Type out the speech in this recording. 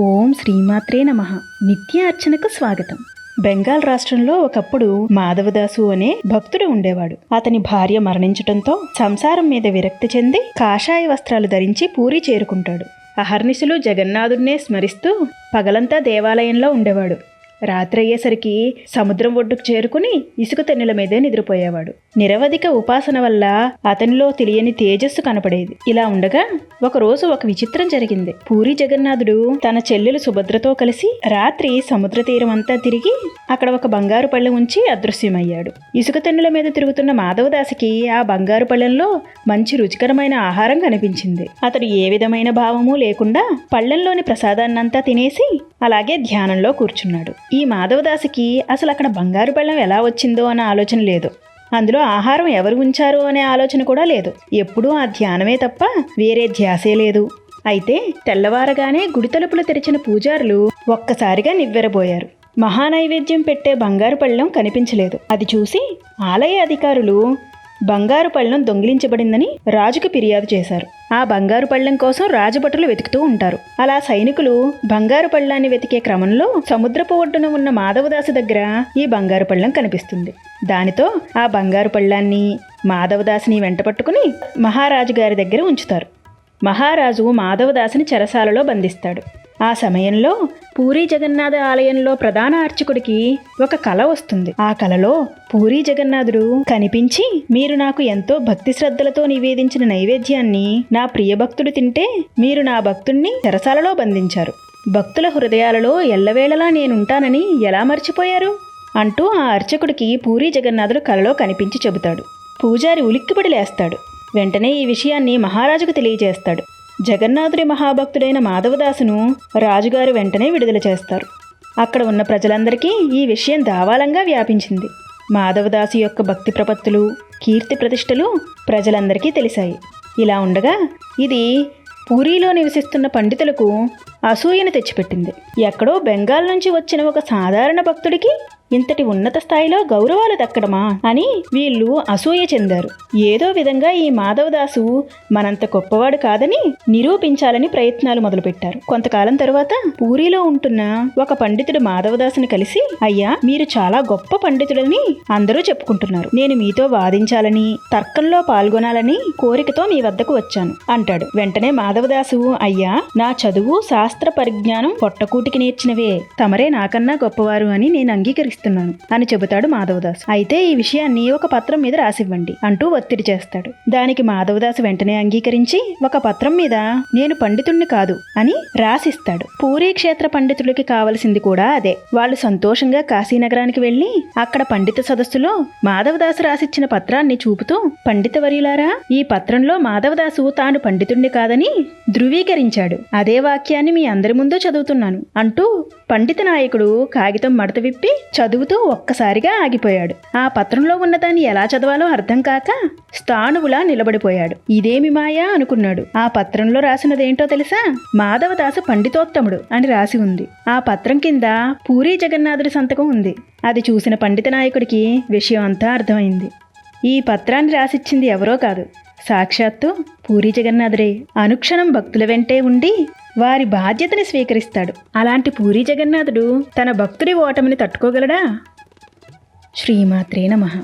ఓం శ్రీమాత్రే నమ. నిత్య అర్చనకు స్వాగతం. బెంగాల్ రాష్ట్రంలో ఒకప్పుడు మాధవదాసు అనే భక్తుడు ఉండేవాడు. అతని భార్య మరణించటంతో సంసారం మీద విరక్తి చెంది కాషాయ వస్త్రాలు ధరించి పూరి చేరుకుంటాడు. అహర్నిశలు జగన్నాథుడినే స్మరిస్తూ పగలంతా దేవాలయంలో ఉండేవాడు. రాత్రి అయ్యేసరికి సముద్రం ఒడ్డుకు చేరుకుని ఇసుక తెన్నెల మీదే నిద్రపోయేవాడు. నిరవధిక ఉపాసన వల్ల అతనిలో తెలియని తేజస్సు కనపడేది. ఇలా ఉండగా ఒకరోజు ఒక విచిత్రం జరిగింది. పూరి జగన్నాథుడు తన చెల్లెలు సుభద్రతో కలిసి రాత్రి సముద్ర తీరం అంతా తిరిగి అక్కడ ఒక బంగారు పళ్ళెం ఉంచి అదృశ్యమయ్యాడు. ఇసుక తెన్నుల మీద తిరుగుతున్న మాధవదాసికి ఆ బంగారు పళ్ళెంలో మంచి రుచికరమైన ఆహారం కనిపించింది. అతడు ఏ విధమైన భావము లేకుండా పళ్ళెంలోని ప్రసాదాన్నంతా తినేసి అలాగే ధ్యానంలో కూర్చున్నాడు. ఈ మాధవదాసికి అసలు అక్కడ బంగారు పళ్ళెం ఎలా వచ్చిందో అన్న ఆలోచన లేదు. అందులో ఆహారం ఎవరు ఉంచారో అనే ఆలోచన కూడా లేదు. ఎప్పుడూ ఆ ధ్యానమే తప్ప వేరే ధ్యాసే లేదు. అయితే తెల్లవారగానే గుడి తలుపులు తెరిచిన పూజారులు ఒక్కసారిగా నివ్వెరబోయారు. మహానైవేద్యం పెట్టే బంగారు పళ్ళెం కనిపించలేదు. అది చూసి ఆలయ అధికారులు బంగారు పళ్ళెం దొంగిలించబడిందని రాజుకు ఫిర్యాదు చేశారు. ఆ బంగారు పళ్ళెం కోసం రాజభటులు వెతుకుతూ ఉంటారు. అలా సైనికులు బంగారు పళ్ళాన్ని వెతికే క్రమంలో సముద్రపు ఒడ్డున ఉన్న మాధవదాసు దగ్గర ఈ బంగారు పళ్ళెం కనిపిస్తుంది. దానితో ఆ బంగారు పళ్ళాన్ని మాధవదాసుని వెంట పట్టుకుని మహారాజు గారి దగ్గర ఉంచుతారు. మహారాజు మాధవదాసుని చెరసాలలో బంధిస్తాడు. ఆ సమయంలో పూరీ జగన్నాథ ఆలయంలో ప్రధాన అర్చకుడికి ఒక కళ వస్తుంది. ఆ కళలో పూరీ జగన్నాథుడు కనిపించి మీరు నాకు ఎంతో భక్తి శ్రద్ధలతో నివేదించిన నైవేద్యాన్ని నా ప్రియభక్తుడు తింటే మీరు నా భక్తుణ్ణి చెరసాలలో బంధించారు. భక్తుల హృదయాలలో ఎల్లవేళలా నేనుంటానని ఎలా మర్చిపోయారు? అంటూ ఆ అర్చకుడికి పూరీ జగన్నాథుడు కలలో కనిపించి చెబుతాడు. పూజారి ఉలిక్కిపడి లేస్తాడు. వెంటనే ఈ విషయాన్ని మహారాజుకు తెలియజేస్తాడు. జగన్నాథుడి మహాభక్తుడైన మాధవదాసును రాజుగారు వెంటనే విడుదల చేస్తారు. అక్కడ ఉన్న ప్రజలందరికీ ఈ విషయం దావాలంగా వ్యాపించింది. మాధవదాసు యొక్క భక్తి ప్రపత్తులు కీర్తి ప్రతిష్టలు ప్రజలందరికీ తెలిసాయి ఇలా ఉండగా ఇది పూరీలో నివసిస్తున్న పండితులకు అసూయను తెచ్చిపెట్టింది. ఎక్కడో బెంగాల్ నుంచి వచ్చిన ఒక సాధారణ భక్తుడికి ఇంతటి ఉన్నత స్థాయిలో గౌరవాలు దక్కడమా అని వీళ్ళు అసూయ చెందారు. ఏదో విధంగా ఈ మాధవదాసు మనంత గొప్పవాడు కాదని నిరూపించాలని ప్రయత్నాలు మొదలుపెట్టారు. కొంతకాలం తరువాత పూరిలో ఉంటున్న ఒక పండితుడు మాధవదాసుని కలిసి అయ్యా మీరు చాలా గొప్ప పండితుడని అందరూ చెప్పుకుంటున్నారు. నేను మీతో వాదించాలని తర్కంలో పాల్గొనాలని కోరికతో మీ వద్దకు వచ్చాను అంటాడు. వెంటనే మాధవదాసు అయ్యా నా చదువు శాస్త్ర పరిజ్ఞానం పొట్టకూటికి నేర్చినవే. తమరే నాకన్నా గొప్పవారు అని నేను ఇస్తున్నాను అని చెబుతాడు మాధవదాస్. అయితే ఈ విషయాన్ని ఒక పత్రం మీద రాసివ్వండి అంటూ ఒత్తిడి చేస్తాడు. దానికి మాధవదాసు వెంటనే అంగీకరించి ఒక పత్రం మీద నేను పండితుణ్ణి కాదు అని రాసిస్తాడు. పూరీ క్షేత్ర పండితులకి కావలసింది కూడా అదే. వాళ్ళు సంతోషంగా కాశీనగరానికి వెళ్ళి అక్కడ పండిత సదస్సులో మాధవదాసు రాసిచ్చిన పత్రాన్ని చూపుతూ పండితవర్యులారా ఈ పత్రంలో మాధవదాసు తాను పండితుణ్ణి కాదని ధృవీకరించాడు. అదే వాక్యాన్ని మీ అందరి ముందు చదువుతున్నాను అంటూ పండిత నాయకుడు కాగితం మడత విప్పి చదువుతూ ఒక్కసారిగా ఆగిపోయాడు. ఆ పత్రంలో ఉన్నదాన్ని ఎలా చదవాలో అర్థం కాక స్థాణువులా నిలబడిపోయాడు. ఇదేమి మాయా? అనుకున్నాడు. ఆ పత్రంలో రాసినదేంటో తెలుసా? మాధవదాసు పండితోత్తముడు అని రాసి ఉంది. ఆ పత్రం కింద పూరి జగన్నాథుడి సంతకం ఉంది. అది చూసిన పండిత నాయకుడికి విషయం అంతా అర్థమైంది. ఈ పత్రాన్ని రాసిచ్చింది ఎవరో కాదు. సాక్షాత్తు పూరీ జగన్నాథుడే. అనుక్షణం భక్తుల వెంటే ఉండి వారి బాధ్యతని స్వీకరిస్తాడు. అలాంటి పూరీ జగన్నాథుడు తన భక్తుడి ఓటమిని తట్టుకోగలడా? శ్రీమాత్రే నమః.